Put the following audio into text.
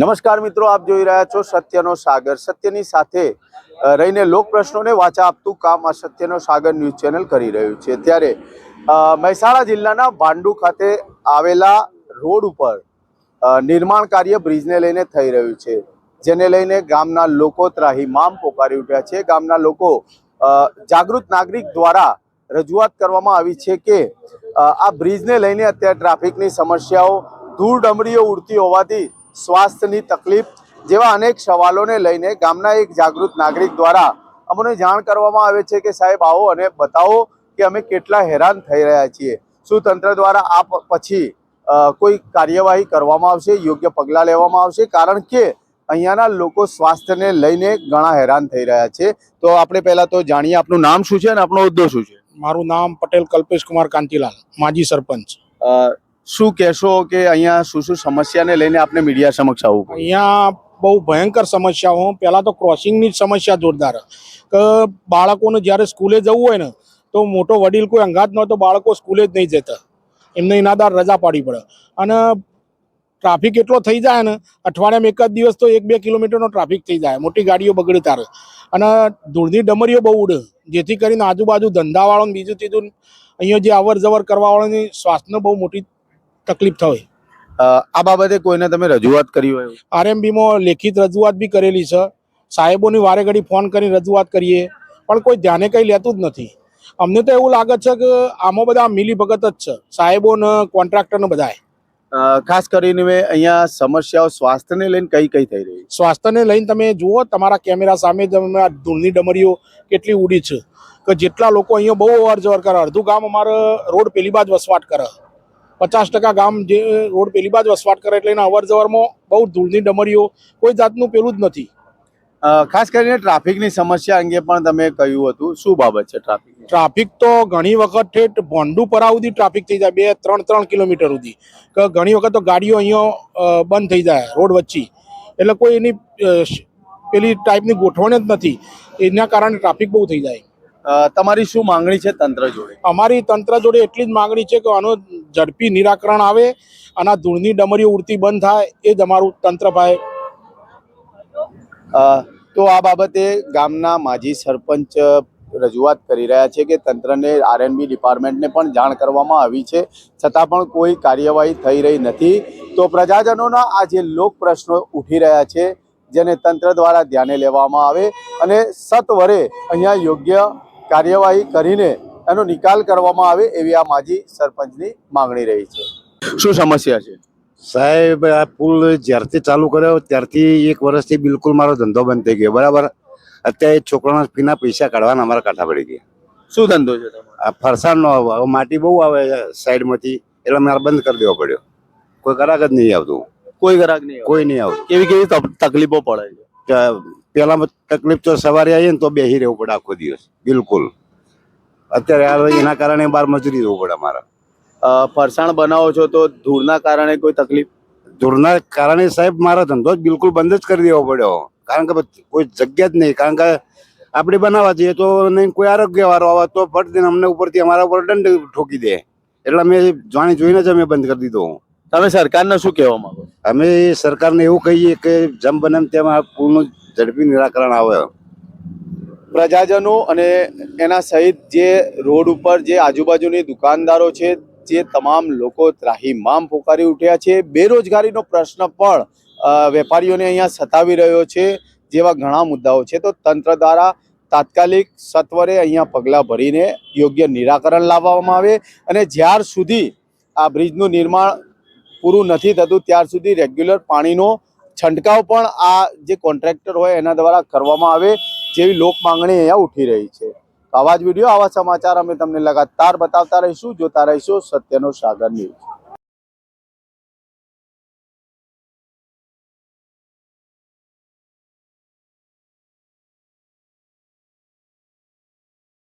નમસ્કાર મિત્રો, આપ જોઈ રહ્યા છો સત્યનો સાગર. સત્યની સાથે રહીને લોક પ્રશ્નોને વાચા આપતું કામ આ સત્યનો સાગર ન્યૂઝ ચેનલ કરી રહ્યું છે. ત્યારે મહેસાણા જિલ્લાના ભાંડુ ખાતે આવેલા રોડ ઉપર નિર્માણ કાર્ય બ્રિજને લઈને થઈ રહ્યું છે, જેને લઈને ગામના લોકો ત્રાહિમામ પોકારી ઉઠ્યા છે. ગામના લોકો જાગૃત નાગરિક દ્વારા રજૂઆત કરવામાં આવી છે કે આ બ્રિજને લઈને અત્યારે ટ્રાફિકની સમસ્યાઓ ધૂળ ડમરીઓ ઉડતી હોવાથી સ્વાસ્થ્યની તકલીફ જેવા અનેક સવાલોને લઈને ગામના એક જાગૃત નાગરિક દ્વારા અમને જાણ કરવામાં આવે છે કે સાહેબ આવો અને બતાવો કે અમે કેટલા હેરાન થઈ રહ્યા છીએ. શું તંત્ર દ્વારા આ પછી કોઈ કાર્યવાહી કરવામાં આવશે યોગ્ય પગલાં લેવામાં આવશે કારણ કે અહીંયાના લોકો સ્વાસ્થ્યને લઈને ઘણા હેરાન થઈ રહ્યા છે. તો આપણે પહેલાં તો જાણીએ આપનું નામ શું છે અને આપણો હોદ્દો શું છે? મારું નામ પટેલ કલ્પેશ કુમાર કાંતિલાલ માજી સરપંચ. શું કહેશો કે અહીંયા શું શું સમસ્યાને લઈને આપણે મીડિયા સમક્ષ આવવું અહીંયા બહુ ભયંકર સમસ્યાઓ. પહેલાં તો ક્રોસિંગની જ સમસ્યા જોરદાર. કે, બાળકોને જ્યારે સ્કૂલે જવું હોય ને, તો મોટો વડીલ કોઈ અંગાત ન હોય તો બાળકો સ્કૂલે જ નહીં જતા. એમને ઇનાદાર રજા પાડવી પડે. અને ટ્રાફિક એટલો થઈ જાય ને, અઠવાડિયામાં એક જ દિવસ તો એક બે કિલોમીટરનો ટ્રાફિક થઈ જાય. મોટી ગાડીઓ બગડે તારે અને ધૂળની ડમરીઓ બહુ ઉડે. જેથી કરીને આજુબાજુ ધંધાવાળો બીજું ત્રીજું, અહીંયા જે અવર જવર કરવાવાળાની શ્વાસનો બહુ મોટી તકલીફ થાય આ બાબતે કોઈને તમે રજૂઆત કરી હોય આરએમબીમાં લેખિત રજૂઆત બી કરેલી છે. સાહેબોની વારે ઘડી ફોન કરીને રજૂઆત કરીએ. પણ કોઈ ધ્યાને કંઈ લેતું જ નથી. અમને તો એવું લાગે છે કે આમાં બધા મિલી ભગત જ છે. સાહેબો ને કોન્ટ્રાક્ટર ને બધાય ખાસ કરીને અહીંયા સમસ્યાઓ સ્વાસ્થ્યને લઈને કઈ કઈ થઈ રહી સ્વાસ્થ્યને લઈને તમે જુઓ તમારા કેમેરા સામે તમે આ ધૂળની ડમરીઓ કેટલી ઉડી છે. કે જેટલા લોકો અહીંયા બહુ અવર જવર કરે. અડધું ગામ અમારે રોડ પેલી બાજ વસવાટ કરે. પચાસ ટકા ગામ જે રોડ પેલી બાજ વસવાટ કરે એટલે એના અવર જવરમાં બહુ ધૂળની ડમરીઓ કોઈ જાતનું પેલું જ નથી. ખાસ કરીને ટ્રાફિકની સમસ્યા અંગે પણ તમે કહ્યું હતું. શું બાબત છે ટ્રાફિક ટ્રાફિક તો ઘણી વખત ઠેઠ ભોંડુ પરા સુધી ટ્રાફિક થઈ જાય બે ત્રણ ત્રણ કિલોમીટર સુધી. કે ઘણી વખત તો ગાડીઓ અહીંયા બંધ થઈ જાય રોડ વચ્ચે. એટલે કોઈ એની પેલી ટાઈપની ગોઠવણ જ નથી. એના કારણે ટ્રાફિક બહુ થઈ જાય. તમારી શું માંગણી છે તંત્ર જોડે? અમારી તંત્ર જોડે એટલી જ માંગણી છે કે આનો ઝડપી નિરાકરણ આવે અને આ ધૂળની ડમરીઓ ઉડતી બંધ થાય એ જ અમારું તંત્ર ભાઈ. તો આ બાબતે ગામના માજી સરપંચ રજૂઆત કરી રહ્યા છે કે તંત્રને આરએનબી ડિપાર્ટમેન્ટને પણ જાણ કરવામાં આવી છે. છતાં પણ કોઈ કાર્યવાહી થઈ રહી નથી. તો પ્રજાજનોના આ જે લોક પ્રશ્નો ઉઠી રહ્યા છે જેને તંત્ર દ્વારા ધ્યાને લેવામાં આવે અને સત્વરે અહીંયા યોગ્ય કાર્યવાહી કરીને એનો નિકાલ કરવામાં આવે એવી આ માજી સરપંચની માંગણી રહી છે. શું સમસ્યા છે? સાહેબ આ પુલ જ્યારથી ચાલુ કર્યો ત્યારથી એક વર્ષથી બિલકુલ મારો ધંધો બંધ થઈ ગયો. બરાબર? અત્યારે છોકરાના ફીના પૈસા કાઢવાના અમારા કાંઠા પડી ગયા. શું ધંધો છે તમારો? આ ફરસાણનો આવે હવે માટી બહુ આવે સાઈડમાંથી એટલે મારે બંધ કરી દેવો પડ્યો. કોઈ ગ્રાહક જ નહીં આવતું. કોઈ ગ્રાહક નહીં કોઈ નહીં આવતું. કેવી કેવી તકલીફો પડે છે? તો પેલા તકલીફ તો સવારે આવીએ ને તો બેસી રહેવું પડે આખો દિવસ. બિલકુલ. અત્યારે એના કારણે બાર મજૂરી જવું પડે અમારે. ફરસાણ બનાવો છો તો ધૂળના કારણે કોઈ તકલીફ? ધૂળના કારણે સાહેબ મારો ધંધો જ બિલકુલ બંધ જ કરી દેવો પડ્યો. કારણ કે કોઈ જગ્યા જ નહીં. કારણ કે આપણે બનાવવા જઈએ તો નહીં કોઈ આરોગ્ય વાળો આવે તો ફટ દઈને અમને ઉપરથી અમારા ઉપર દંડ ઠોકી દે. એટલે અમે જાણી જોઈને જ અમે બંધ કરી દીધો. તમે સરકારને શું કહેવા માંગો? અમે સરકારને એવું કહીએ કે જેમ બને તેમાં પૂરનું ઝડપી નિરાકરણ આવે. પ્રજાજનો અને એના સહિત જે રોડ ઉપર જે આજુબાજુની દુકાનદારો છે, જે તમામ લોકો ત્રાહીમામ પોકારી ઉઠ્યા છે. બેરોજગારીનો પ્રશ્ન પણ વેપારીઓને અહીંયા સતાવી રહ્યો છે જેવા ઘણા મુદ્દાઓ છે. તો તંત્ર દ્વારા તાત્કાલિક સત્વરે અહીંયા પગલાં ભરીને યોગ્ય નિરાકરણ લાવવામાં આવે અને જ્યાર સુધી આ બ્રિજનું નિર્માણ પૂરું નથી થતું, ત્યાર સુધી રેગ્યુલર પાણીનો છંટકાવ પણ આ જે કોન્ટ્રાક્ટર હોય એના દ્વારા કરવામાં આવે જેવી લોક માંગણી અહીંયા ઉઠી રહી છે. આવા જ વીડિયો આવા સમાચાર અમે તમને લગાતાર બતાવતા રહીશું, જોતા રહીશું, સત્યનો સાગર ન્યૂઝ.